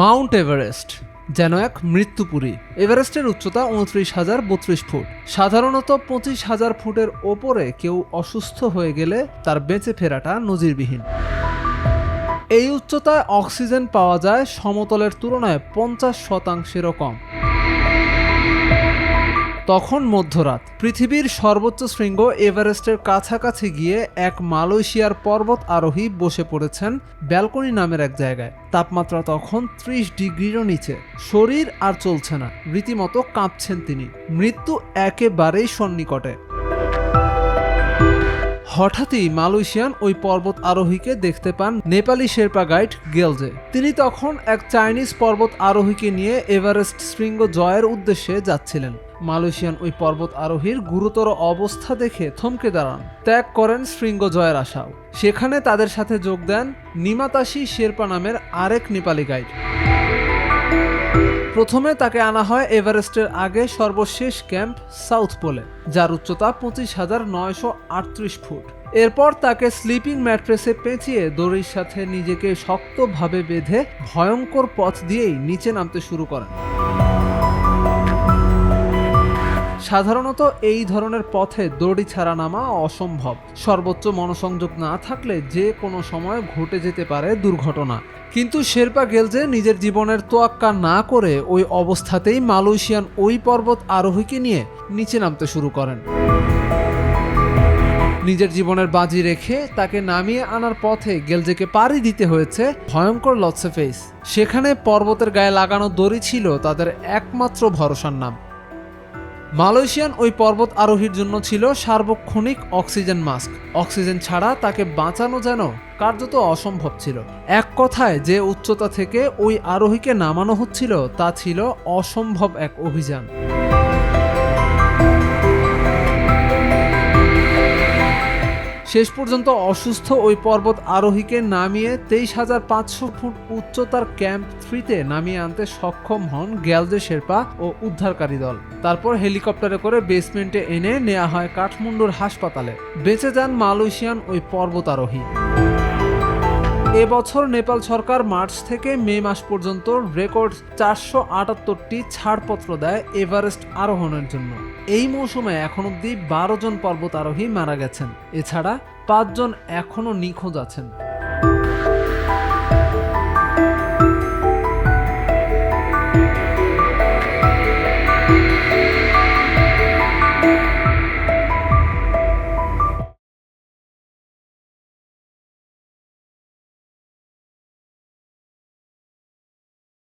Mount Everest, যেন এক মৃত্যুপুরী। এভারেস্টের উচ্চতা উনত্রিশ হাজার বত্রিশ ফুট। সাধারণত পঁচিশ হাজার ফুটের ওপরে কেউ অসুস্থ হয়ে গেলে তার বেঁচে ফেরাটা নজিরবিহীন। এই উচ্চতায় অক্সিজেন পাওয়া যায় সমতলের তুলনায় পঞ্চাশ শতাংশেরও কম। তখন মধ্যরাত। পৃথিবীর সর্বোচ্চ শৃঙ্গ এভারেস্টের কাছাকাছি গিয়ে এক মালয়েশিয়ার পর্বত আরোহী বসে পড়েছেন ব্যালকনি নামের এক জায়গায়। তাপমাত্রা তখন ত্রিশ ডিগ্রিরও নিচে। শরীর আর চলছে না। রীতিমতো কাঁপছেন তিনি। মৃত্যু একেবারেই সন্নিকটে। হঠাৎই মালয়েশিয়ান ওই পর্বত আরোহীকে দেখতে পান নেপালি শেরপা গাইড গেলজে। তিনি তখন এক চাইনিজ পর্বত আরোহীকে নিয়ে এভারেস্ট শৃঙ্গ জয়ের উদ্দেশ্যে যাচ্ছিলেন। মালয়েশিয়ান ওই পর্বত আরোহীর গুরুতর অবস্থা দেখে থমকে দাঁড়ান। ত্যাগ করেন শৃঙ্গ জয়ের আশাও। সেখানে তাদের সাথে যোগ দেন নিমাতাশি শেরপা নামের আরেক নেপালি গাইড। প্রথমে তাকে আনা হয় এভারেস্টের আগে সর্বশেষ ক্যাম্প সাউথ পোলে, যার উচ্চতা পঁচিশ হাজার নয়শো আটত্রিশ ফুট। এরপর তাকে স্লিপিং ম্যাট্রেসে পেঁচিয়ে দড়ির সাথে নিজেকে শক্তভাবে বেঁধে ভয়ঙ্কর পথ দিয়েই নিচে নামতে শুরু করেন। সাধারণত এই ধরনের পথে দড়ি ছাড়া নামা অসম্ভব। সর্বোচ্চ মনোসংযোগ না থাকলে যে কোনো সময় ঘটে যেতে পারে দুর্ঘটনা। কিন্তু শেরপা গেলজে নিজের জীবনের তোয়াক্কা না করে ওই অবস্থাতেই মালয়েশিয়ান ওই পর্বত আরোহীকে নিয়ে নিচে নামতে শুরু করেন। নিজের জীবনের বাজি রেখে তাকে নামিয়ে আনার পথে গেলজেকে পাড়ি দিতে হয়েছে ভয়ঙ্কর লৎসে ফেস সেখানে পর্বতের গায়ে লাগানো দড়ি ছিল তাদের একমাত্র ভরসার নাম। মালয়েশিয়ান ওই পর্বত আরোহীর জন্য ছিল সার্বক্ষণিক অক্সিজেন মাস্ক। অক্সিজেন ছাড়া তাকে বাঁচানো যেন কার্যত অসম্ভব ছিল। এক কথায়, যে উচ্চতা থেকে ওই আরোহীকে নামানো হচ্ছিল, তা ছিল অসম্ভব এক অভিযান। শেষ পর্যন্ত অসুস্থ ওই পর্বত আরোহীকে নামিয়ে তেইশ হাজার পাঁচশো ফুট উচ্চতার ক্যাম্প থ্রিতে নামিয়ে আনতে সক্ষম হন গ্যালজে শেরপা ও উদ্ধারকারী দল। তারপর হেলিকপ্টারে করে বেসমেন্টে এনে নেওয়া হয় কাঠমান্ডুর হাসপাতালে। বেঁচে যান মালয়েশিয়ান ওই পর্বত আরোহী এবছর নেপাল সরকার মার্চ থেকে মে মাস পর্যন্ত রেকর্ড চারশো আটাত্তরটি ছাড়পত্র দেয় এভারেস্ট আরোহণের জন্য। এই মৌসুমে এখন অব্দি বারো জন পর্বতারোহী মারা গেছেন। এছাড়া পাঁচজন এখনও নিখোঁজ আছেন।